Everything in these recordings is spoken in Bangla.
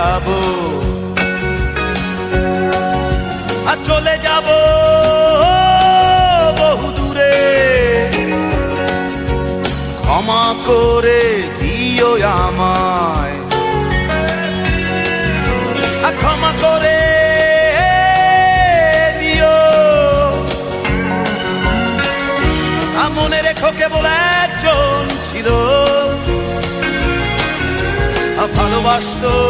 যাব। আর চলে যাব বহু দূরে। ক্ষমা করে দিও আমায়। ক্ষমা করে দিও। মনে রেখো কেবল একজন ছিল। ভালোবাসতো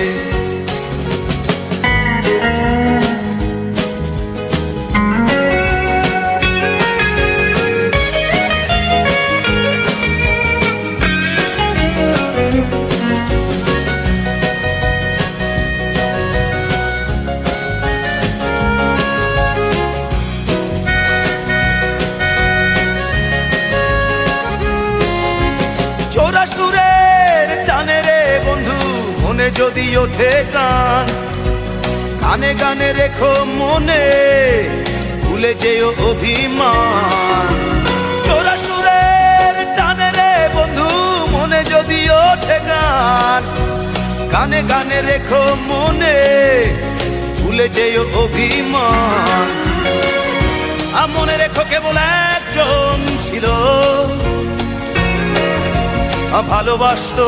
যদি ওঠে গান, গানে গানে রেখো মনে, ভুলে যেও অভিমান। চোরা সুরের টানে রে বন্ধু, মনে যদি ওঠে গান, গানে গানে রেখো মনে, ভুলে যেও অভিমান। আর মনে রেখো কেবল একজন ছিল ভালোবাসতো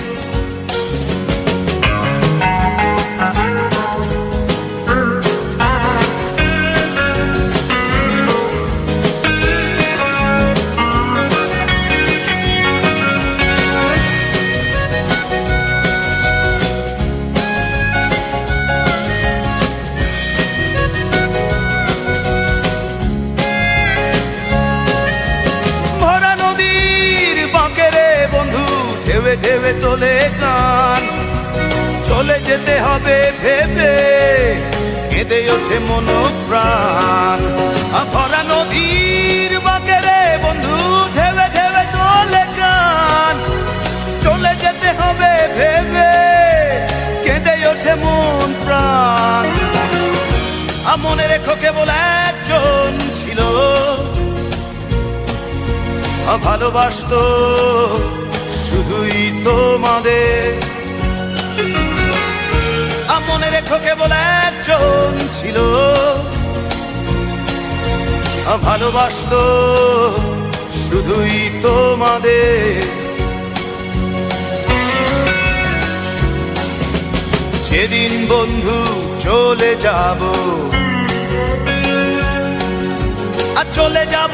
ঢেবে ঢেবে তোলে গান চলে যেতে হবে ভেবে, কেঁদে ওঠে মন প্রাণ আ ভরা নদীর বাঁকে রে বন্ধু, ঢেবে ঢেবে তোলে গান চলে যেতে হবে ভেবে, কেঁদে ওঠে মন প্রাণ মনে রেখো কেবল একজন ছিল। ভালোবাসতো শুধুই তোমাদের। মনে রেখো কেবল একজন ছিল। ভালোবাসতো শুধুই তোমাদের। যেদিন বন্ধু চলে যাব, আর চলে যাব